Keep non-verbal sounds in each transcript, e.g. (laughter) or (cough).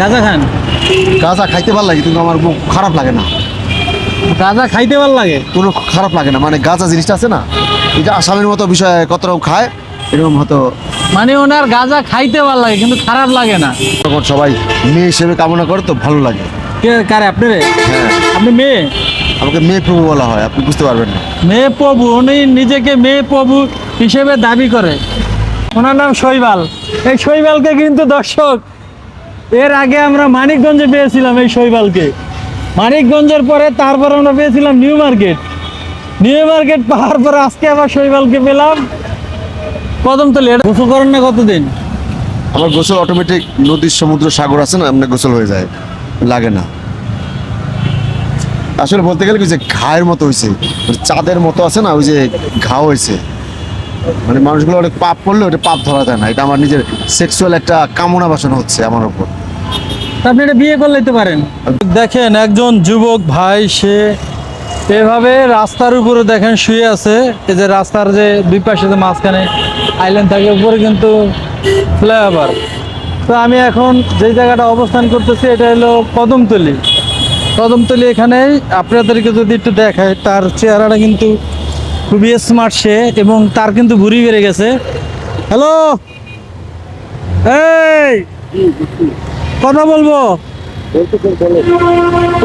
গাঁজা খান? গাঁজা খাইতে ভালো লাগে কিন্তু আমার মুখ খারাপ লাগে না। গাঁজা খাইতে ভালো লাগে? কোনো খারাপ লাগে না মানে গাঁজা জিনিসটা আছে না এটা আসামের মতো বিষয় কত রকম খায় এরকম হয়তো মানে ওনার গাঁজা খাইতে ভালো লাগে কিন্তু খারাপ লাগে না। তখন সবাই মেয়ে হিসেবে কামনা করে তো ভালো লাগে। কে কারে আপনি রে হ্যাঁ। আপনি মেয়ে? আমাকে মেয়ে প্রভু বলা হয় আপনি বুঝতে পারবেন না। মেয়ে প্রভু উনি নিজেকে মেয়ে প্রভু হিসেবে দাবি করে। ওনার নাম শৈবাল। এই শৈবালকে কিন্তু দর্শক এর আগে আমরা মানিকগঞ্জে পেয়েছিলাম এই শৈবালকে। মানিকগঞ্জের পরে তারপর আমরা পেয়েছিলাম নিউ মার্কেট। নিউ মার্কেট পাওয়ার পরে আজকে আবার শৈবালকে পেলাম। কদমতলি এটা গোসল করেন না কতদিন? আমার গোসল অটোমেটিক নদীর সমুদ্র সাগর আছে না, এমনি গোসল হয়ে যায়। লাগে না। আসলে বলতে গেলে যে ঘায়ের মতো হয়েছে। চাঁদের মতো আছে না, ওই যে ঘাও হয়েছে। মানে মানুষগুলো অনেক পাপ করলে ওটা পাপ ধরা যায় না। এটা আমার নিজের সেক্সুয়াল একটা কামনা বাসনা হচ্ছে আমার উপর। তা আপনি এটা বিয়ে করে নিতে পারেন। দেখেন, একজন যুবক ভাই, সে এভাবে রাস্তার উপরে দেখেন শুয়ে আছে। এই যে রাস্তার যে দুই পাশে যে মাঝখানে আইল্যান্ড থাকে, উপরে কিন্তু ফ্লাইওভার তো আমি এখন যে জায়গাটা অবস্থান করতেছি, এটা হলো কদমতলি। কদমতলি এখানে আপনাদেরকে যদি একটু দেখায়, তার চেহারাটা কিন্তু খুবই স্মার্ট সে এবং তার কিন্তু ভুড়ি বেড়ে গেছে। হ্যালো এই! কথা বলব?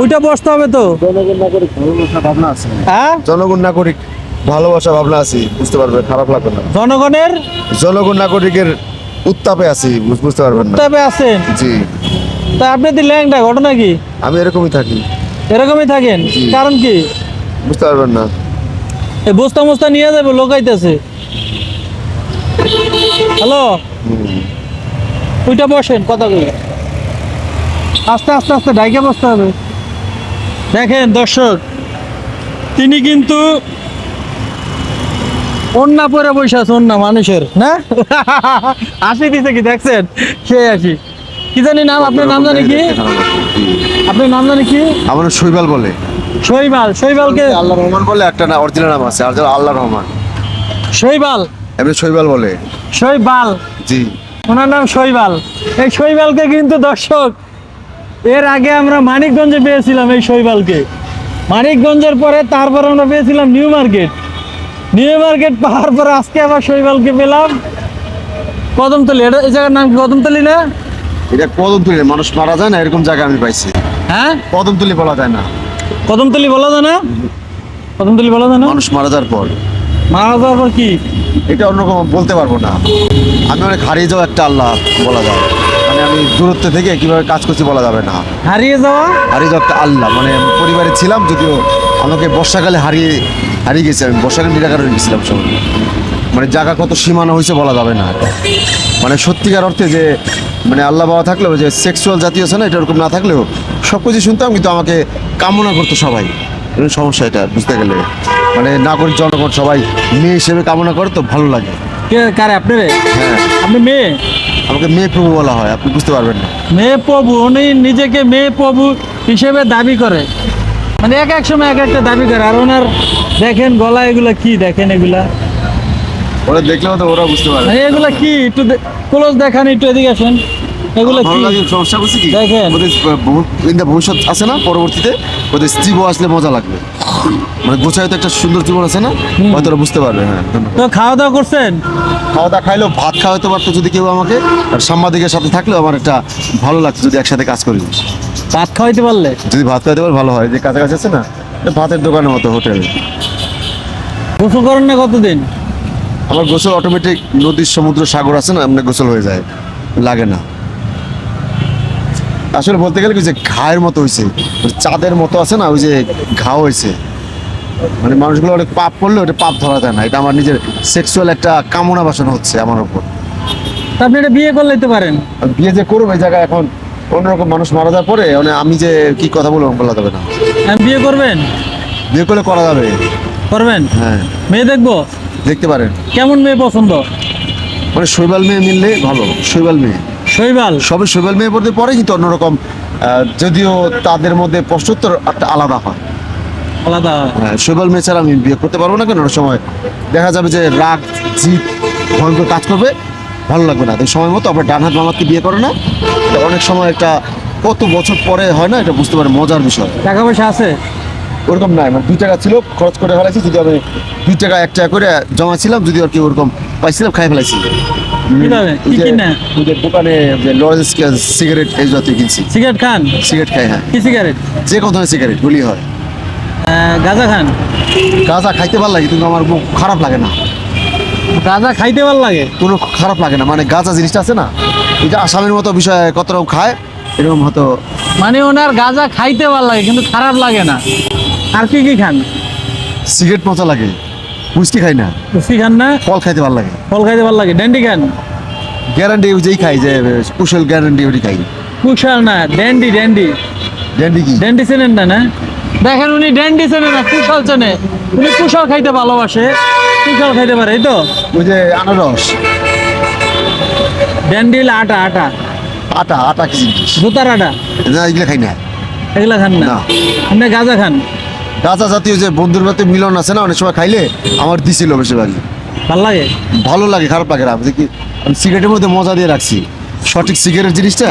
ওইটা বসতে হবে তো। জনগণ নাগরিক ভালোবাসা ভাবনা আছে। হ্যাঁ? জনগণ নাগরিক ভালোবাসা ভাবনা আছে বুঝতে পারবে খারাপ লাগবে না। জনগণের? জনগণ নাগরিকের উত্তাপে আছি বুঝতে পারবেন না। তবে আছেন? জি। তা আপনি দি ল্যাংটা ঘটনা কি? আমি এরকমই থাকি। এরকমই থাকেন? কারণ কি? বুঝতে পারবেন না। এই বস্তা মস্তা নিয়ে যাবে লোকাইতেছে। হ্যালো? ওইটা বসেন কথা বলি আস্তে আস্তে আস্তে ডাইকে বসতে হবে। দেখেন দর্শক তিনি কিন্তু অন্যা পরে বসে আছে অন্যা মানুষের না? (laughs) আসি দিছে কি দেখছেন? সে আসি কি জানি নাম আপনার নাম জানি কি? আপনার নাম জানি কি? আমার শৈবাল বলে। শৈবাল শৈবালকে আল্লাহ রহমান বলে একটা না অরিজিনাল নাম আছে আর যারা আল্লাহ রহমান। শৈবাল। এমনি শৈবাল বলে। শৈবাল। জি। ওনার নাম শৈবাল। এই শৈবালকে কিন্তু দর্শক এর আগে আমরা মানিকগঞ্জে পেয়েছিলাম এই শৈবালকে। মানিকগঞ্জের পরে তারপর আমরা পেয়েছিলাম নিউ মার্কেট। নিউ মার্কেট পাওয়ার পরে আজকে আবার শৈবালকে পেলাম। কদমতলি এটা এই জায়গার নাম কি কদমতলি না? এটা কদমতলি মানুষ মারা যায় না এরকম জায়গা আমি পাইছি। হ্যাঁ? কদমতলি বলা যায় না। কদমতলি বলা যায় না? কদমতলি বলা যায় না? মানুষ মারা যাওয়ার পর। মারা যাওয়ার পর কি? এটা অন্যরকম বলতে পারব না। আমি অনেক হারিয়ে যাওয়া একটা আল্লাহ বলা যায়। দূরত্ব থেকে কীভাবে কাজ করছি বলা যাবে না। হারিয়ে যাওয়া? হারিয়ে যাওয়া আল্লাহ মানে আমি পরিবারে ছিলাম যদিও আমাকে বর্ষাকালে হারিয়ে হারিয়ে গেছে আমি বর্ষাকালে নিরাকার হয়ে গেছিলাম সব মানে জায়গা কত সীমানা হয়েছে বলা যাবে না। মানে সত্যিকার অর্থে যে মানে আল্লাহ বাবা থাকলেও যে সেক্সুয়াল জাতীয় আছে না এটা ওরকম না থাকলেও সব কিছু শুনতাম কিন্তু আমাকে কামনা করতো সবাই। এরকম সমস্যা এটা বুঝতে গেলে। মানে নাগরিক জনগণ সবাই মেয়ে হিসেবে কামনা করে তো ভালো লাগে। কে কারে আপনি রে হ্যাঁ। আপনি মেয়ে? আমাকে মেয়ে প্রভু বলা হয় আপনি বুঝতে পারবেন না। মেয়ে প্রভু উনি নিজেকে মেয়ে প্রভু হিসেবে দাবি করে। মানে এক এক সময় এক একটা দাবি করে আর ওনার দেখেন গলা এগুলো কি দেখেন এগুলা? ওরা দেখলেও তো ওরা বুঝতে পারবে। মানে এগুলা কি? একটু ক্লোজ দেখান একটু এদিকে আসেন। এগুলা ভালো লাগে সমস্যা কি? দেখেন। ওদের ভবিষ্যৎ আছে না পরবর্তীতে ওদের আসলে মজা লাগবে। মানে গোছায় একটা সুন্দর জীবন আছে না হয়তো বুঝতে পারবে হ্যাঁ। তো খাওয়া দাওয়া করছেন? খাওয়া দাওয়া খাইলেও ভাত খাওয়াতে পারতো যদি কেউ আমাকে আর সাংবাদিকের সাথে থাকলেও আমার একটা ভালো লাগতো যদি একসাথে কাজ করি। ভাত খাওয়াইতে পারলে? যদি ভাত খাওয়াতে পারে ভালো হয়। যে কাছাকাছি আছে না ভাতের দোকানের মতো হোটেল। গোসল করেন না কতদিন? আমার গোসল অটোমেটিক নদীর সমুদ্র সাগর আছে না এমনি গোসল হয়ে যায়। লাগে না। আসলে বলতে গেলে যে ঘায়ের মতো হয়েছে চাঁদের মতো আছে না ওই যে ঘা হয়েছে মানে মানুষগুলো অনেক পাপ করলে ওটা পাপ ধরা যায় না এটা আমার নিজের সেক্সুয়াল একটা কামনা বাসনা হচ্ছে আমার উপর। আপনি এটা বিয়ে করে নিতে পারেন। বিয়ে যে করব এই জায়গায় এখন অন্যরকম মানুষ মারা যাওয়ার পরে মানে আমি যে কি কথা বলব বলা যাবে না। আমি বিয়ে করবেন? বিয়ে করলে করা যাবে। করবেন? হ্যাঁ। মেয়ে দেখব? দেখতে পারেন। কেমন মেয়ে পছন্দ? মানে শৈবাল মেয়ে মিললে ভালো শৈবাল মেয়ে। শৈবাল? সবে শৈবাল মেয়ে পড়তে পরে কিন্তু অন্যরকম যদিও তাদের মধ্যে প্রশ্নোত্তর একটা আলাদা হয়। আলাদা। হ্যাঁ, শৈবাল মেয়ে ছাড়া আমি বিয়ে করতে পারব না কেন? সময় দেখা যাবে যে রাগ জিদ ভয়ঙ্কর কাজ করবে ভালো লাগবে না। তো সময় মতো আবার ডান হাত মামাকে বিয়ে করে না। অনেক সময় একটা কত বছর পরে হয় না এটা বুঝতে পারে মজার বিষয়। টাকা পয়সা আছে? ওরকম নাই মানে দুই টাকা ছিল খরচ করে ফেলাইছি যদি আমি দুই টাকা এক টাকা করে জমা ছিলাম যদি আর কি ওরকম পাইছিলাম খাই ফেলাইছি। দোকানে লরেন্স সিগারেট এই জাতীয় কিনছি। সিগারেট খান? সিগারেট খাই হ্যাঁ। কি সিগারেট যে কোনো ধরনের সিগারেট গুলি হয়। গাঁজা খান? গাঁজা খাইতে ভালো লাগে কিন্তু আমার মুখ খারাপ লাগে না। গাঁজা খাইতে ভালো লাগে? কোনো খারাপ লাগে না। মানে গাঁজা জিনিসটা আছে না যে আসামের মতো বিষয় কত রকম খায় এরকম হয়তো মানে ওনার গাঁজা খাইতে ভালো লাগে কিন্তু খারাপ লাগে না। আর কি কি খান? সিগারেট মজা লাগে। হুইস্কি খাই না। লুচি খান না? ফল খাইতে ভালো লাগে। ফল খাইতে ভালো লাগে। ড্যান্ডি খান গ্যারান্টি যেই খাই যে কুশল গ্যারান্টি ওটি খাই। কুশাল না ড্যান্ডি ড্যান্ডি ড্যান্ডি কি? ড্যান্ডি চেনেন না না? দেখেন উনি ড্যান্ডি চেনে না কুশাল চেনে। উনি কুশাল খাইতে ভালোবাসে কুশাল খাইতে পারে এই তো? ওই যে আনারস। ড্যান্ডি হলো আটা আটা। আটা আটা কি জিনিস? জুতার আটা। এগুলো খাই না। এগুলা খান না? না। আপনি গাঁজা খান? গাঁজা জাতীয় যে বন্ধুর মধ্যে মিলন আছে না অনেক সময় খাইলে আমার দিছিল বেশিরভাগই। ভালো লাগে? ভালো লাগে খারাপ লাগে না। দেখি আমি সিগারেটের মধ্যে মজা দিয়ে রাখছি। সঠিক সিগারেট জিনিসটা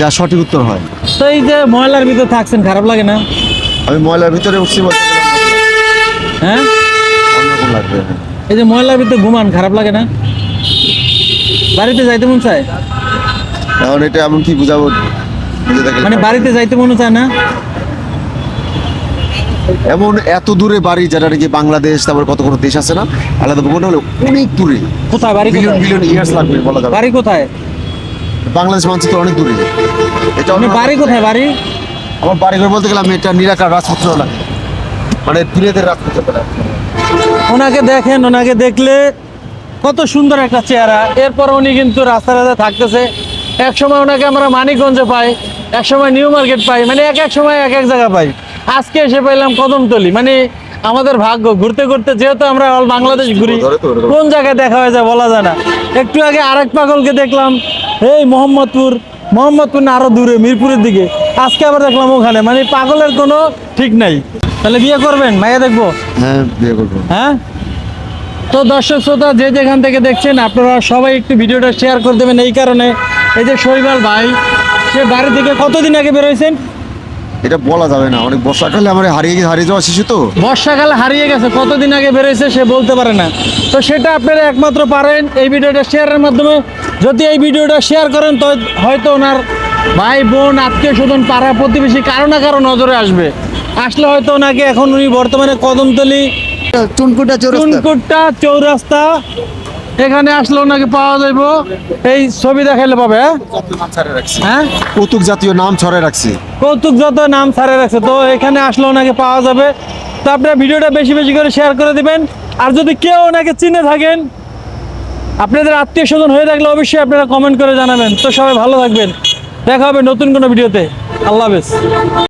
যা সঠিক উত্তর হয়। তো এই যে ময়লার ভিতর থাকছেন খারাপ লাগে না? আমি ময়লার ভিতরে উঠছি বলতে হ্যাঁ? অন্যরকম লাগবে। এই যে ময়লার ভিতরে ঘুমান খারাপ লাগে না? বাড়িতে যাইতে মন চায়? এখন এটা এমন কি বুঝাবো? বুঝে মানে বাড়িতে যাইতে মনে চায় না? এমন এত দূরে বাড়ি যেটা নাকি বাংলাদেশ তারপর কত কোনো দেশ আছে না? আলাদা কোনো হলে অনেক দূরে। কোথায়? বাড়ি বিলিয়ন বিলিয়ন ইয়ার্স লাগবে বলা যাবে। বাড়ি কোথায়? বাংলাদেশ মানচিত্র অনেক দূরে। এটা মানে অন্য- বাড়ি কোথায়? বাড়ি? আমার বাড়ি ঘর বলতে গেলাম এটা নিরাকার রাজপুত্র লাগে মানে দিনেদের রাজপুত্র। ওনাকে দেখেন ওনাকে দেখলে কত সুন্দর একটা চেহারা। এরপর উনি কিন্তু রাস্তা রাস্তায় থাকতেছে। এক সময় ওনাকে আমরা মানিকগঞ্জে পাই এক সময় নিউ মার্কেট পাই মানে এক এক সময় এক এক জায়গা পাই। আজকে এসে পাইলাম কদমতলি। মানে আমাদের ভাগ্য ঘুরতে ঘুরতে যেহেতু আমরা অল বাংলাদেশ ঘুরি। কোন জায়গায় দেখা হয়ে যায় বলা যায় না। একটু আগে আরেক পাগলকে দেখলাম এই মোহাম্মদপুর মোহাম্মদপুর না আরও দূরে মিরপুরের দিকে। আজকে আবার দেখলাম ওখানে মানে পাগলের কোনো ঠিক নাই। তাহলে বিয়ে করবেন? মাইয়া দেখব? হ্যাঁ বিয়ে করব। হ্যাঁ? তো দর্শক শ্রোতা যে যেখান থেকে দেখছেন আপনারা সবাই একটু ভিডিওটা শেয়ার করে দেবেন। এই কারণে এই যে শৈবাল ভাই সে বাড়ি থেকে কতদিন আগে বেরোয়েছেন এটা বলা যাবে না। অনেক বর্ষাকালে আমার হারিয়ে গিয়ে হারিয়ে যাওয়া শিশু তো। বর্ষাকালে হারিয়ে গেছে কতদিন আগে বেরোয়েছে সে বলতে পারে না। তো সেটা আপনারা একমাত্র পারেন এই ভিডিওটা শেয়ারের মাধ্যমে। যদি এই ভিডিওটা শেয়ার করেন তো হয়তো ওনার ভাই বোন আত্মীয় স্বজন পাড়া প্রতিবেশী কারও না কারও নজরে আসবে। আসলে হয়তো ওনাকে এখন উনি বর্তমানে কদমতলি টুনকুটা চুনকুট্টা চৌরাস্তা এখানে আসলে ওনাকে পাওয়া যাইব। এই ছবি দেখাইলে পাবে হ্যাঁ? হ্যাঁ? কৌতুক জাতীয় নাম ছড়াই রাখছি। কৌতুক যত নাম ছাড়ে রাখছে। তো এখানে আসলে ওনাকে পাওয়া যাবে। তো আপনারা ভিডিওটা বেশি বেশি করে শেয়ার করে দিবেন। আর যদি কেউ ওনাকে চিনে থাকেন আপনাদের আত্মীয় স্বজন হয়ে থাকলে অবশ্যই আপনারা কমেন্ট করে জানাবেন। তো সবাই ভালো থাকবেন। দেখা হবে নতুন কোনো ভিডিওতে। আল্লাহ হাফেজ।